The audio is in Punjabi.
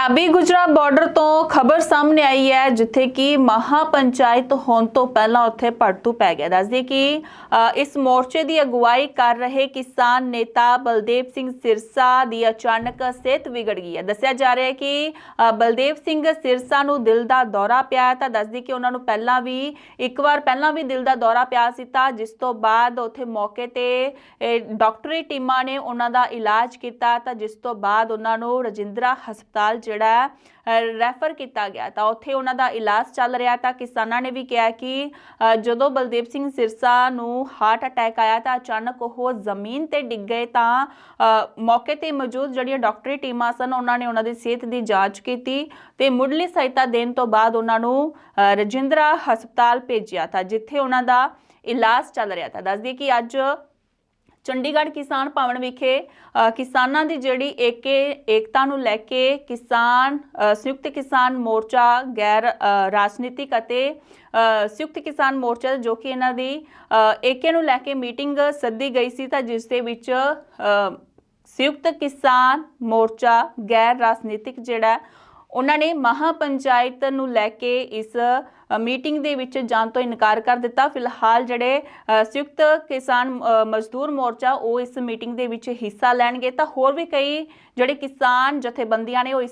ਤਾਬੀ ਗੁਜਰਾ ਬਾਰਡਰ ਤੋਂ ਖਬਰ ਸਾਹਮਣੇ ਆਈ ਹੈ, ਜਿੱਥੇ ਕਿ ਮਹਾ ਪੰਚਾਇਤ ਹੋਣ ਤੋਂ ਪਹਿਲਾਂ ਉੱਥੇ ਪੜਤੂ ਪੈ ਗਿਆ। ਦੱਸਦੇ ਕਿ ਇਸ ਮੋਰਚੇ ਦੀ ਅਗਵਾਈ ਕਰ ਰਹੇ ਕਿਸਾਨ ਨੇਤਾ ਬਲਦੇਵ ਸਿੰਘ ਸਿਰਸਾ ਦੀ ਅਚਾਨਕ ਸਿਹਤ ਵਿਗੜ ਗਈ ਹੈ। ਦੱਸਿਆ ਜਾ ਰਿਹਾ ਹੈ ਕਿ ਬਲਦੇਵ ਸਿੰਘ ਸਿਰਸਾ ਨੂੰ ਦਿਲ ਦਾ ਦੌਰਾ ਪਿਆ ਤਾਂ ਦੱਸਦੀ ਕਿ ਉਹਨਾਂ ਨੂੰ ਪਹਿਲਾਂ ਵੀ, ਇੱਕ ਵਾਰ ਪਹਿਲਾਂ ਵੀ ਦਿਲ ਦਾ ਦੌਰਾ ਪਿਆ ਸੀ ਤਾਂ ਜਿਸ ਤੋਂ ਬਾਅਦ ਉੱਥੇ ਮੌਕੇ ਤੇ ਡਾਕਟਰੀ ਟੀਮਾਂ ਨੇ ਉਹਨਾਂ ਦਾ ਇਲਾਜ ਕੀਤਾ ਤਾਂ ਜਿਸ ਤੋਂ ਬਾਅਦ ਉਹਨਾਂ ਨੂੰ ਰਜਿੰਦਰਾ ਹਸਪਤਾਲ ਜਿਹੜਾ ਰੈਫਰ ਕੀਤਾ ਗਿਆ, ਤਾਂ ਉੱਥੇ ਉਹਨਾਂ ਦਾ ਇਲਾਜ ਚੱਲ ਰਿਹਾ, ਤਾਂ ਕਿਸਾਨਾਂ ਨੇ ਵੀ ਕਿਹਾ ਕਿ ਜਦੋਂ ਬਲਦੇਵ ਸਿੰਘ ਸਿਰਸਾ ਨੂੰ ਹਾਰਟ ਅਟੈਕ ਆਇਆ, ਤਾਂ ਅਚਾਨਕ ਉਹ ਜ਼ਮੀਨ ਤੇ ਡਿੱਗ ਗਏ, ਤਾਂ ਮੌਕੇ ਤੇ ਮੌਜੂਦ ਜਿਹੜੀਆਂ ਡਾਕਟਰੀ ਟੀਮਾਂ ਸਨ, ਉਹਨਾਂ ਨੇ ਉਹਨਾਂ ਦੀ ਸਿਹਤ ਦੀ ਜਾਂਚ ਕੀਤੀ ਤੇ ਮੁੱਢਲੀ ਸਹਾਇਤਾ ਦੇਣ ਤੋਂ ਬਾਅਦ ਉਹਨਾਂ ਨੂੰ ਰਜਿੰਦਰਾ ਹਸਪਤਾਲ ਭੇਜਿਆ, ਤਾਂ ਜਿੱਥੇ ਉਹਨਾਂ ਦਾ ਇਲਾਜ ਚੱਲ ਰਿਹਾ, ਤਾਂ ਦੱਸਦੀ ਕਿ ਅੱਜ ਚੰਡੀਗੜ੍ਹ ਕਿਸਾਨ ਭਵਨ ਵਿਖੇ ਕਿਸਾਨਾਂ ਦੀ ਜਿਹੜੀ ਏਕੇ, ਏਕਤਾ ਨੂੰ ਲੈ ਕੇ ਕਿਸਾਨ ਸੰਯੁਕਤ ਕਿਸਾਨ ਮੋਰਚਾ ਗੈਰ ਰਾਜਨੀਤਿਕ ਅਤੇ ਸੰਯੁਕਤ ਕਿਸਾਨ ਮੋਰਚਾ ਜੋ ਕਿ ਇਹਨਾਂ ਦੀ ਏਕੇ ਨੂੰ ਲੈ ਕੇ ਮੀਟਿੰਗ ਸੱਦੀ ਗਈ ਸੀ ਤਾਂ ਜਿਸ ਦੇ ਵਿੱਚ ਸੰਯੁਕਤ ਕਿਸਾਨ ਮੋਰਚਾ ਗੈਰ ਰਾਜਨੀਤਿਕ ਜਿਹੜਾ ਉਹਨਾਂ ਨੇ ਮਹਾ ਪੰਚਾਇਤ ਨੂੰ ਲੈ ਕੇ ਇਸ ਮੀਟਿੰਗ ਦੇ ਵਿੱਚ ਜਾਣ ਤੋਂ ਇਨਕਾਰ ਕਰ ਦਿੱਤਾ। ਫਿਲਹਾਲ ਜਿਹੜੇ ਸੰਯੁਕਤ ਕਿਸਾਨ ਮਜ਼ਦੂਰ ਮੋਰਚਾ ਉਹ ਇਸ ਮੀਟਿੰਗ ਦੇ ਵਿੱਚ ਹਿੱਸਾ ਲੈਣਗੇ। ਤਾਂ ਹੋਰ ਵੀ ਕਈ ਜਿਹੜੇ ਕਿਸਾਨ ਜਥੇਬੰਦੀਆਂ ਨੇ ਉਹ ਇਸ